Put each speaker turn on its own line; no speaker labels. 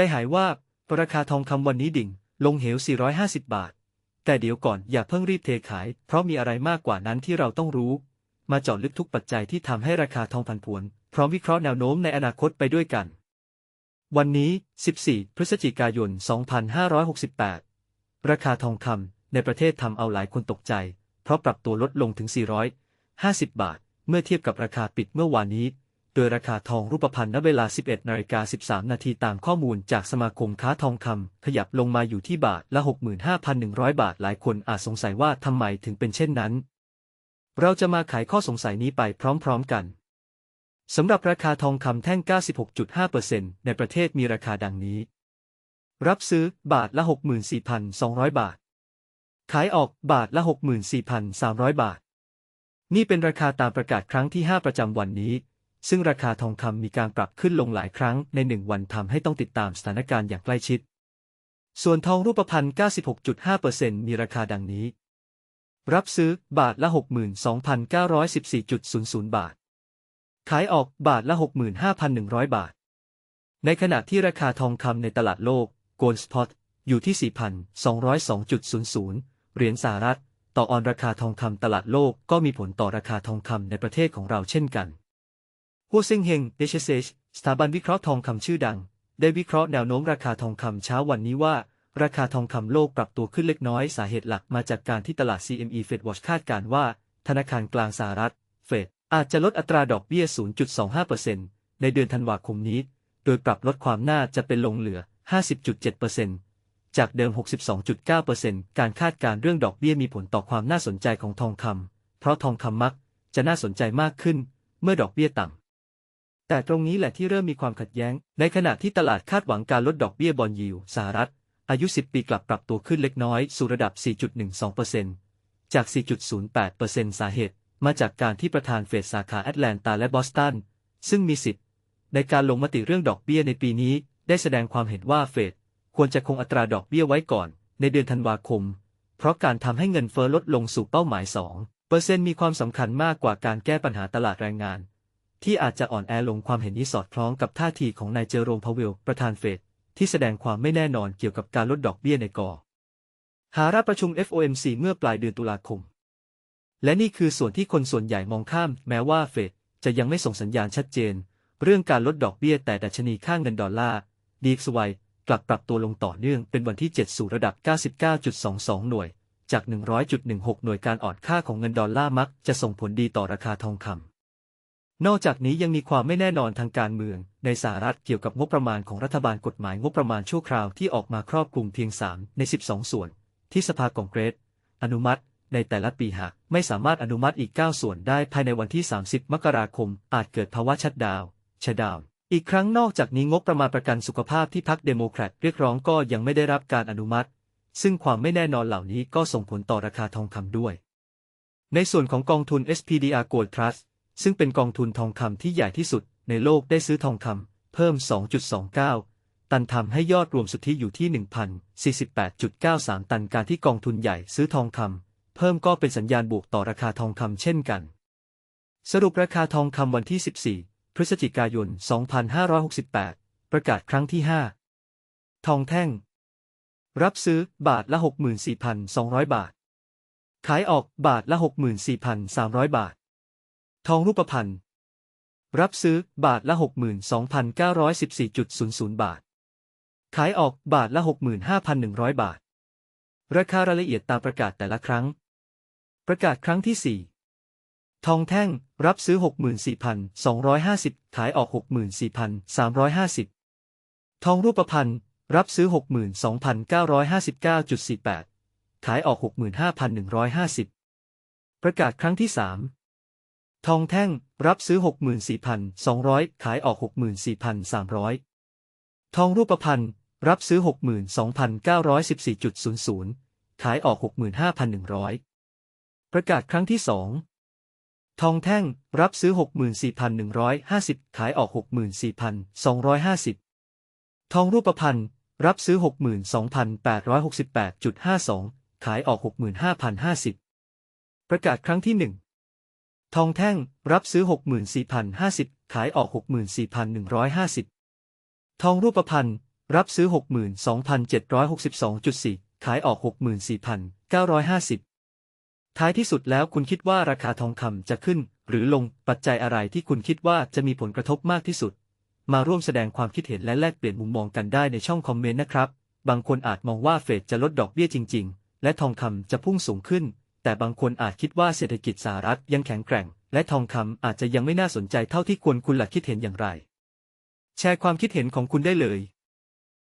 ใจหายว่าราคาทองคำวันนี้ดิ่ง ลงเหว 450 บาท แต่เดี๋ยวก่อนอย่าเพิ่งรีบเทขาย เพราะมีอะไรมากกว่านั้นที่เราต้องรู้ มาเจาะลึกทุกปัจจัยที่ทำให้ราคาทองผันผวน พร้อมวิเคราะห์แนวโน้มในอนาคตไปด้วยกัน วันนี้ 14 พฤศจิกายน 2568 ราคาทองคำในประเทศทำเอาหลายคนตกใจ เพราะปรับตัวลดลงถึง 450 บาท เมื่อเทียบกับราคาปิดเมื่อวานนี้ ดยราคาทองรูปพรรณณเวลา 11นาฬิกา13 นาทีตามข้อมูลจากสมาคมค้าทองคำขยับลงมาอยู่ที่บาทละ 65,100 บาทหลายคนอาจสงสัยว่าทำไมถึงเป็นเช่นนั้น เราจะมาไขข้อสงสัยนี้ไปพร้อมๆกันสำหรับราคาทองคำแท่ง 96.5%ในประเทศมีราคาดังนี้ รับซื้อบาทละ 64,200 บาท ขายออกบาทละ 64,300 บาท นี่เป็นราคาตามประกาศครั้งที่ 5 ประจำวันนี้ ซึ่งราคาทองคำมีการปรับขึ้นลงหลายครั้งในหนึ่งวันทำให้ต้องติดตามสถานการณ์อย่างใกล้ชิด ส่วนทองรูปพรรณ 96.5%มีราคาดังนี้ รับซื้อบาทละ 62,914.00 บาท ขายออกบาทละ 65,100 บาท ในขณะที่ราคาทองคำในตลาดโลก Gold Spot อยู่ที่ 4,202.00 เหรียญสหรัฐ ต่อออนราคาทองคำตลาดโลกก็มีผลต่อราคาทองคำในประเทศของเราเช่นกัน ฮัวเซิงเฮง HSH สถาบันวิเคราะห์ทองคำชื่อดัง ได้วิเคราะห์แนวโน้มราคาทองคำเช้าวันนี้ว่า ราคาทองคำโลกปรับตัวขึ้นเล็กน้อยสาเหตุหลักมาจากการที่ตลาด CME Fed Watch คาดการณ์ว่า ธนาคารกลางสหรัฐ เฟดอาจจะลดอัตราดอกเบี้ย 0.25%ในเดือนธันวาคมนี้ โดยปรับลดความน่าจะเป็นลงเหลือ 50.7%จากเดิม 62.9%การคาดการเรื่องดอกเบี้ยมีผลต่อความน่าสนใจของทองคำเพราะทองคำมักจะน่าสนใจมากขึ้น เมื่อดอกเบี้ยต่ำ แต่ตรงนี้แหละที่เริ่มมีความขัดแย้ง ในขณะที่ตลาดคาดหวังการลดดอกเบี้ยบอลยิวสหรัฐ อายุ 10 ปีกลับปรับตัวขึ้นเล็กน้อยสู่ระดับ 4.12%จาก 4.08%สาเหตุ มาจากการที่ประธานเฟดสาขาแอตแลนตาและบอสตัน ซึ่งมีสิทธิ์ ในการลงมติเรื่องดอกเบี้ยในปีนี้ ได้แสดงความเห็นว่าเฟดควรจะคงอัตราดอกเบี้ยไว้ก่อน ในเดือนธันวาคม เพราะการทำให้เงินเฟ้อลดลงสู่เป้าหมาย2เปอร์เซ็นต์มีความสำคัญมากกว่าการแก้ปัญหาตลาดแรงงาน ที่อาจจะอ่อนแอลงความเห็นนี้สอดคล้องกับท่าทีของนายเจอโรมพาวเวล ประธานเฟดที่แสดงความไม่แน่นอนเกี่ยวกับการลดดอกเบี้ยในกอหารับประชุม FOMC เมื่อปลายเดือนตุลาคม และนี่คือส่วนที่คนส่วนใหญ่มองข้าม แม้ว่าเฟดจะยังไม่ส่งสัญญาณชัดเจน เรื่องการลดดอกเบี้ยแต่ดัชนีค่าเงินดอลลาร์ดีสไวกลับปรับตัวลงต่อเนื่องเป็นวันที่ 7 สู่ระดับ 99.22 หน่วย จาก 100.16 หน่วยการอ่อนค่าของเงินดอลลาร์มักจะส่งผลดีต่อราคาทองคำ นอกจากนี้ยังมีความไม่แน่นอนทางการเมือง ในสหรัฐเกี่ยวกับงบประมาณของรัฐบาลกฎหมายงบประมาณชั่วคราวที่ออกมาครอบคลุมเพียง 3 ใน 12 ส่วน ที่สภากองเกรส อนุมัติ ในแต่ละปีหากไม่สามารถอนุมัติอีก 9 ส่วนได้ภายในวันที่ 30 มกราคม อาจเกิดภาวะชัดดาว์ชะดาว์อีกครั้งนอกจากนี้งบประมาณประกันสุขภาพที่พรรคเดโมแครตเรียกร้องก็ยังไม่ได้รับการอนุมัติ ซึ่งความไม่แน่นอนเหล่านี้ก็ส่งผลต่อราคาทองคำด้วย ในส่วนของกองทุน SPDR Gold Trust ซึ่งเป็นกองทุนทองคำที่ใหญ่ที่สุดในโลกได้ซื้อทองคำเพิ่ม 2.29 ตันทำให้ยอดรวมสุทธิอยู่ที่ 1,048.93 ตันการที่กองทุนใหญ่ซื้อทองคำเพิ่มก็เป็นสัญญาณบวกต่อราคาทองคำเช่นกัน สรุปราคาทองคำวันที่ 14 พฤศจิกายน 2568 ประกาศครั้งที่ 5 ทองแท่ง รับซื้อบาทละ 64,200 บาท ขายออกบาทละ 64,300 บาท ทองรูปพรรณรับซื้อบาทละ 62,914.00 บาท ขายออกบาทละ 65,100 บาท ราคารายละเอียดตามประกาศแต่ละครั้ง ประกาศครั้งที่ 4 ทองแท่งรับซื้อ 64,250 ขายออก 64,350 ทองรูปพรรณรับซื้อ 62,959.48 ขายออก 65,150 ประกาศครั้งที่ 3 ทองแท่งรับซื้อ 64,200 ขายออก 64,300 ทองรูปพรรณรับซื้อ 62,914.00 ขายออก 65,100 ประกาศครั้งที่ 2 ทองแท่งรับซื้อ 64,150 ขายออก 64,250 ทองรูปพรรณรับซื้อ 62,868.52 ขายออก 65,050 ประกาศครั้งที่ 1 ทองแท่งรับซื้อ 64,050 ขายออก 64,150 ทองรูปพรรณรับซื้อ 62,762.4 ขายออก 64,950 ท้ายที่สุดแล้วคุณคิดว่าราคาทองคำจะขึ้น หรือลงปัจจัยอะไรที่คุณคิดว่าจะมีผลกระทบมากที่สุด มาร่วมแสดงความคิดเห็นและแลกเปลี่ยนมุมมองกันได้ในช่องคอมเมนต์นะครับ บางคนอาจมองว่าเฟดจะลดดอกเบี้ยจริง ๆ และทองคำจะพุ่งสูงขึ้น แต่บางคนอาจคิดว่าเศรษฐกิจสหรัฐยังแข็งแกร่ง และทองคำอาจจะยังไม่น่าสนใจเท่าที่ควรคุณหลักคิดเห็นอย่างไร แชร์ความคิดเห็นของคุณได้เลย